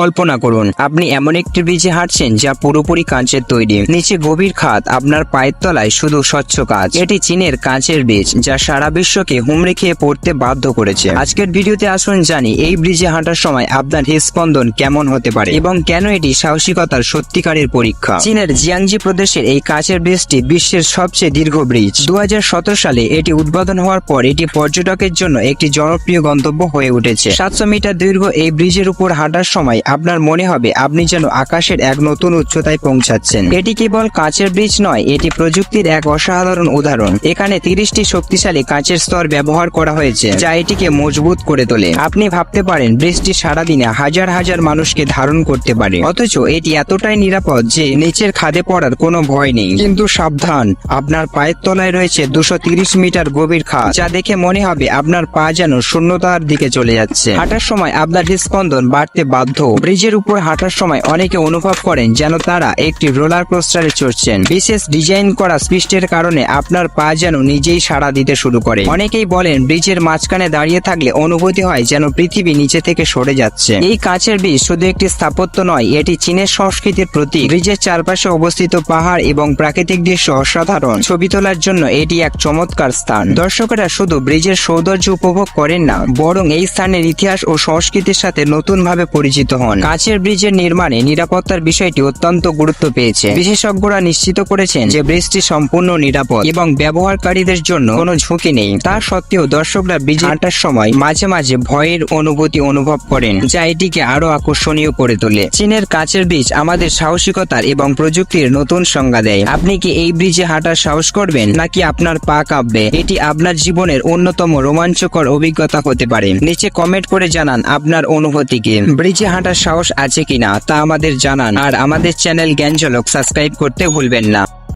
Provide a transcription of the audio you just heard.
কল্পনা করুন, আপনি এমন একটি ব্রিজে হাঁটছেন যা পুরোপুরি কাঁচের তৈরি। নিচে গভীর খাত আপনার পায়ের তলায় শুধু স্বচ্ছ কাজ এটি চীনের কাঁচের ব্রিজ যা সারা বিশ্বকে হুমড়ি খেয়ে পড়তে বাধ্য করেছে। আজকের ভিডিওতে আসুন জানি, এই ব্রিজে হাঁটার সময় আপনার হৃদস্পন্দন কেমন হতে পারে এবং কেন এটি সাহসিকতার সত্যিকারের পরীক্ষা? চীনের জিয়াংজি প্রদেশের এই কাঁচের ব্রিজটি বিশ্বের সবচেয়ে দীর্ঘ ব্রিজ দু হাজার সতেরো সালে এটি উদ্বোধন হওয়ার পর এটি পর্যটকের জন্য একটি জনপ্রিয় গন্তব্য হয়ে উঠেছে। সাতশো মিটার দীর্ঘ এই ব্রিজের উপর হাঁটার সময় আপনার মনে হবে আপনি যেন আকাশের এক নতুন উচ্চতায় পৌঁছাচ্ছেন। এটি কেবল কাঁচের ব্রিজ নয়, এটি প্রযুক্তির এক অসাধারণ উদাহরণ। এখানে তিরিশটি শক্তিশালী কাঁচের স্তর ব্যবহার করা হয়েছে, যা এটিকে মজবুত করে তোলে। আপনি ভাবতে পারেন ব্রিজটি সারাদিনে হাজার হাজার মানুষকে ধারণ করতে পারে। অথচ এটি এতটাই নিরাপদ যে নিচের খাদে পড়ার কোনো ভয় নেই। কিন্তু সাবধান, আপনার পায়ের তলায় রয়েছে দুশো মিটার গভীর খাদ, যা দেখে মনে হবে আপনার পা যেন শূন্যতার দিকে চলে যাচ্ছে। হাঁটার সময় আপনার হৃদস্পন্দন বাড়তে বাধ্য। ব্রিজের উপর হাঁটার সময় অনেকে অনুভব করেন যেন তারা একটি রোলার কোস্টারে চড়ছেন। বিশেষ ডিজাইন করা স্পৃষ্টের কারণে আপনার পা যেন নিজেই সাড়া দিতে শুরু করে। অনেকেই বলেন ব্রিজের মাঝখানে দাঁড়িয়ে থাকলে অনুভূতি হয় যেন পৃথিবী নিচে থেকে সরে যাচ্ছে। এই কাঁচের ব্রিজ শুধু একটি স্থাপত্য নয়, এটি চীনের সংস্কৃতির প্রতীক। ব্রিজের চারপাশে অবস্থিত পাহাড় এবং প্রাকৃতিক দৃশ্য অসাধারণ। ছবি তোলার জন্য এটি এক চমৎকার স্থান। দর্শকেরা শুধু ব্রিজের সৌন্দর্য উপভোগ করেন না, বরং এই স্থানের ইতিহাস ও সংস্কৃতির সাথে নতুনভাবে পরিচিত হন। কাঁচের ব্রিজের নির্মাণে নিরাপত্তার বিষয়টি অত্যন্ত গুরুত্ব পেয়েছে। বিশেষজ্ঞরা নিশ্চিত করেছেন যে ব্রিজটি সম্পূর্ণ নিরাপদ এবং ব্যবহারকারীদের জন্য কোনো ঝুঁকি নেই। তা সত্ত্বেও দর্শকরা ব্রিজ হাঁটার সময় মাঝে মাঝে ভয়ের অনুভূতি অনুভব করেন, যা এটিকে আরও আকর্ষণীয় করে তোলে। চীনের কাঁচের ব্রিজ আমাদের সাহসিকতার এবং প্রযুক্তির নতুন সংজ্ঞা দেয়। আপনি কি এই ব্রিজে হাঁটার সাহস করবেন, নাকি আপনার পা কাঁপবে? এটি আপনার জীবনের অন্যতম রোমাঞ্চকর অভিজ্ঞতা হতে পারে। নিচে কমেন্ট করে জানান আপনার অনুভূতি কি ব্রিজে হাঁটার সাহস আছে কিনা তা আমাদের জানান। আর আমাদের চ্যানেল জ্ঞান সাবস্ক্রাইব করতে ভুলবেন না।